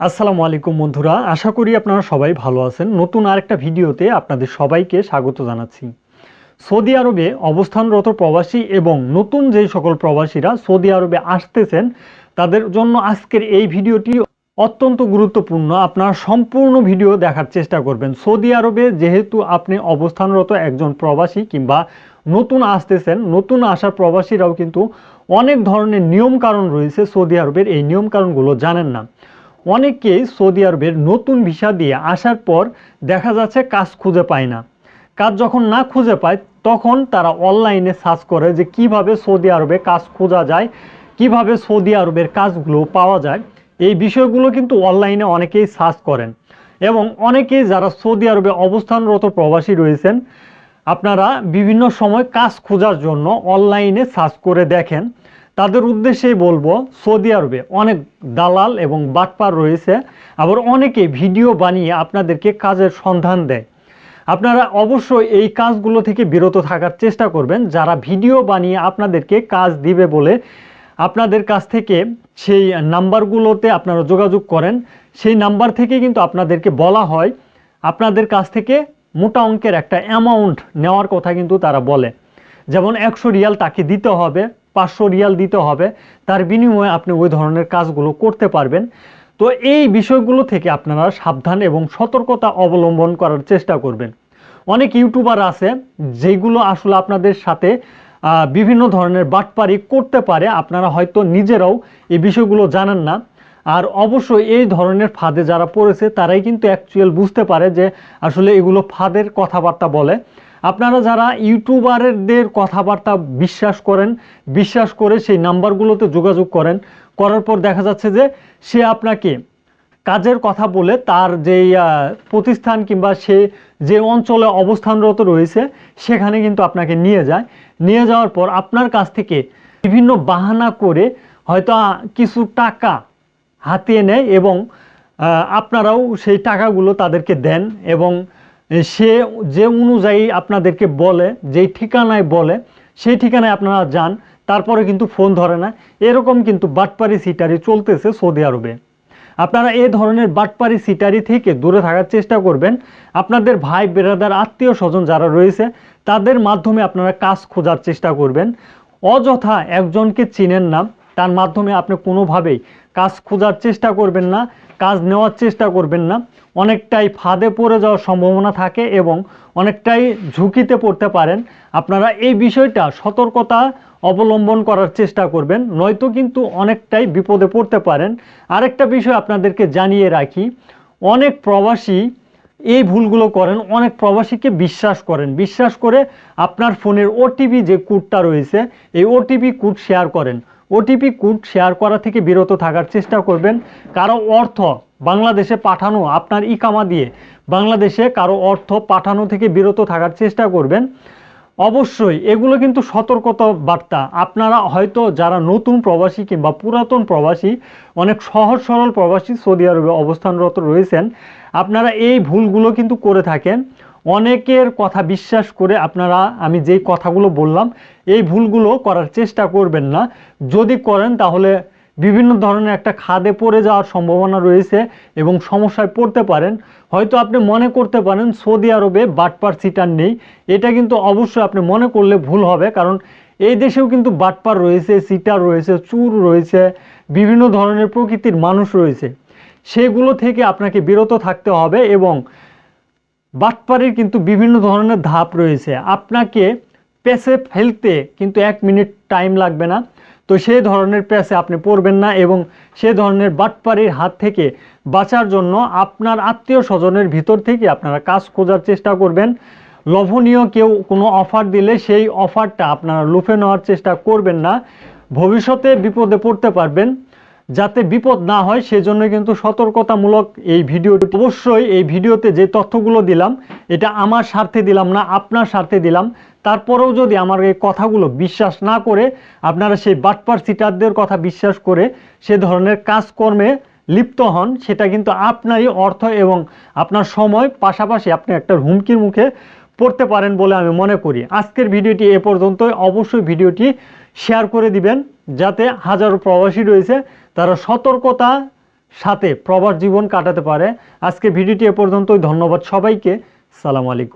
আসসালামু আলাইকুম বন্ধুরা, আশা করি আপনারা সবাই ভালো আছেন। নতুন আরেকটা ভিডিওতে আপনাদের সবাইকে স্বাগত জানাচ্ছি। সৌদি আরবে অবস্থানরত প্রবাসী এবং নতুন যেই সকল প্রবাসীরা সৌদি আরবে আসতেছেন, তাদের জন্য আজকের এই ভিডিওটি অত্যন্ত গুরুত্বপূর্ণ। আপনারা সম্পূর্ণ ভিডিও দেখার চেষ্টা করবেন। সৌদি আরবে যেহেতু আপনি অবস্থানরত একজন প্রবাসী কিংবা নতুন আসতেছেন, নতুন আসা প্রবাসীরাও কিন্তু অনেক ধরনের নিয়ম কারণ রয়েছে সৌদি আরবের। এই নিয়ম কারণগুলো জানেন না। অনেকেই সৌদি আরবের নতুন ভিসা দিয়ে আসার পর দেখা যাচ্ছে কাজ খুঁজে পায় না। কাজ যখন না খুঁজে পায়, তখন তারা অনলাইনে সার্চ করে যে কীভাবে সৌদি আরবে কাজ খোঁজা যায়, কীভাবে সৌদি আরবের কাজগুলো পাওয়া যায়। এই বিষয়গুলো কিন্তু অনলাইনে অনেকেই সার্চ করেন এবং অনেকেই যারা সৌদি আরবে অবস্থানরত প্রবাসী রয়েছেন, আপনারা বিভিন্ন সময় কাজ খোঁজার জন্য অনলাইনে সার্চ করে দেখেন। তাদের উদ্দেশ্যেই বলব, সৌদি আরবে অনেক দালাল এবং বাটপার রয়েছে। আবার অনেকে ভিডিও বানিয়ে আপনাদেরকে কাজের সন্ধান দেয়। আপনারা অবশ্যই এই কাজগুলো থেকে বিরত থাকার চেষ্টা করবেন। যারা ভিডিও বানিয়ে আপনাদেরকে কাজ দিবে বলে আপনাদের কাছ থেকে সেই নাম্বারগুলোতে আপনারা যোগাযোগ করেন। সেই নাম্বার থেকে কিন্তু আপনাদেরকে বলা হয়। আপনাদের কাছ থেকে মোটা অঙ্কের একটা অ্যামাউন্ট নেওয়ার কথা কিন্তু তারা বলে। যেমন একশো রিয়াল তাকে দিতে হবে। পাঁচশো রিয়াল দিতে হবে। তার বিনিময়ে আপনি ওই ধরনের কাজগুলো করতে পারবেন। তো এই বিষয়গুলো থেকে আপনারা সাবধান এবং সতর্কতা অবলম্বন করার চেষ্টা করবেন। অনেক ইউটিউবার আছে, যেগুলো আসলে আপনাদের সাথে বিভিন্ন ধরনের বাটপারি করতে পারে। আপনারা হয়তো নিজেরাও এই বিষয়গুলো জানেন না। আর অবশ্যই এই ধরনের ফাঁদে যারা পড়েছে, তারাই কিন্তু অ্যাকচুয়াল বুঝতে পারে যে আসলে এগুলো ফাঁদের কথাবার্তা বলে। আপনারা যারা ইউটিউবারদের কথাবার্তা বিশ্বাস করেন, বিশ্বাস করে সেই নাম্বারগুলোতে যোগাযোগ করেন, করার পর দেখা যাচ্ছে যে সে আপনাকে কাজের কথা বলে তার যেই প্রতিষ্ঠান কিংবা সে যে অঞ্চলে অবস্থানরত রয়েছে, সেখানে কিন্তু আপনাকে নিয়ে যায়। নিয়ে যাওয়ার পর আপনার কাছ থেকে বিভিন্ন বাহানা করে হয়তো কিছু টাকা হাতিয়ে নেয় এবং আপনারাও সেই টাকাগুলো তাদেরকে দেন এবং সে যে অনুযায়ী আপনাদেরকে বলে, যেই ঠিকানায় বলে, সেই ঠিকানায় আপনারা যান, তারপরে কিন্তু ফোন ধরে না। এরকম কিন্তু বাটপারি সিটারি চলতেছে সৌদি আরবে। আপনারা এ ধরনের বাটপারি সিটারি থেকে দূরে থাকার চেষ্টা করবেন। আপনাদের ভাই, বেরাদার, আত্মীয় স্বজন যারা রয়েছে, তাদের মাধ্যমে আপনারা কাজ খোঁজার চেষ্টা করবেন। অযথা একজনকে চিনেন না। তার মাধ্যমে আপনি কোনোভাবেই কাজ খোঁজার চেষ্টা করবেন না, কাজ নেওয়ার চেষ্টা করবেন না। অনেকটাই ফাঁদে পড়ে যাওয়ার সম্ভাবনা থাকে এবং অনেকটাই ঝুঁকিতে পড়তে পারেন। আপনারা এই বিষয়টা সতর্কতা অবলম্বন করার চেষ্টা করবেন, নয়তো কিন্তু অনেকটাই বিপদে পড়তে পারেন। আরেকটা বিষয় আপনাদেরকে জানিয়ে রাখি, অনেক প্রবাসী এই ভুলগুলো করেন, অনেক প্রবাসীকে বিশ্বাস করেন। বিশ্বাস করে আপনার ফোনের ওটিপি যে কোডটা রয়েছে, এই ওটিপি কোড শেয়ার করেন। ওটিপি কোড শেয়ার করা থেকে বিরত থাকার চেষ্টা করবেন। কারও অর্থ বাংলাদেশে পাঠানো আপনার ইকামা দিয়ে বাংলাদেশে কারও অর্থ পাঠানো থেকে বিরত থাকার চেষ্টা করবেন। অবশ্যই এগুলো কিন্তু সতর্কতা বার্তা। আপনারা হয়তো যারা নতুন প্রবাসী কিংবা পুরাতন প্রবাসী, অনেক সহজ সরল প্রবাসী সৌদি আরবে অবস্থানরত রয়েছেন, আপনারা এই ভুলগুলো কিন্তু করে থাকেন। অনেকের কথা বিশ্বাস করে আপনারা, আমি যেই কথাগুলো বললাম, এই ভুলগুলো করার চেষ্টা করবেন না। যদি করেন, তাহলে বিভিন্ন ধরনের একটা খাদে পড়ে যাওয়ার সম্ভাবনা রয়েছে এবং সমস্যায় পড়তে পারেন। হয়তো আপনি মনে করতে পারেন, সৌদি আরবে বাটপার সিটার নেই। এটা কিন্তু অবশ্যই আপনি মনে করলে ভুল হবে, কারণ এই দেশেও কিন্তু বাটপার রয়েছে, সিটার রয়েছে, চুর রয়েছে, বিভিন্ন ধরনের প্রকৃতির মানুষ রয়েছে। সেগুলো থেকে আপনাকে বিরত থাকতে হবে এবং বাটপাড়ির কিন্তু বিভিন্ন ধরনের ধাপ রয়েছে। আপনাকে পেসে ফেলতে কিন্তু এক মিনিট টাইম লাগবে না। তো সেই ধরনের পেসে আপনি পড়বেন না এবং সে ধরনের বাটপাড়ির হাত থেকে বাঁচার জন্য আপনার আত্মীয় স্বজনের ভিতর থেকে আপনারা কাজ খোঁজার চেষ্টা করবেন। লোভনীয় কেউ কোনো অফার দিলে সেই অফারটা আপনারা লুফে নেওয়ার চেষ্টা করবেন না। ভবিষ্যতে বিপদে পড়তে পারবেন। যাতে বিপদ না হয়, সেজন্য কিন্তু সতর্কতামূলক এই ভিডিওটি অবশ্যই এই ভিডিওতে যে তথ্যগুলো দিলাম, এটা আমার স্বার্থে দিলাম না, আপনার স্বার্থে দিলাম। তারপরেও যদি আমার এই কথাগুলো বিশ্বাস না করে, আপনারা সেই বাটপার সিটারদের কথা বিশ্বাস করে সে ধরনের কাজকর্মে লিপ্ত হন, সেটা কিন্তু আপনারই অর্থ এবং আপনার সময়। পাশাপাশি আপনি একটা হুমকির মুখে পড়তে পারেন বলে আমি মনে করি। আজকের ভিডিওটি এ পর্যন্ত অবশ্যই ভিডিওটি শেয়ার করে দিবেন, যাতে হাজারো প্রবাসী রয়েছে, তারা সতর্কতা সাথে প্রবাস জীবন কাটাতে পারে। আজকে ভিডিওটি এ পর্যন্তই। ধন্যবাদ সবাইকে। সালাম আলাইকুম।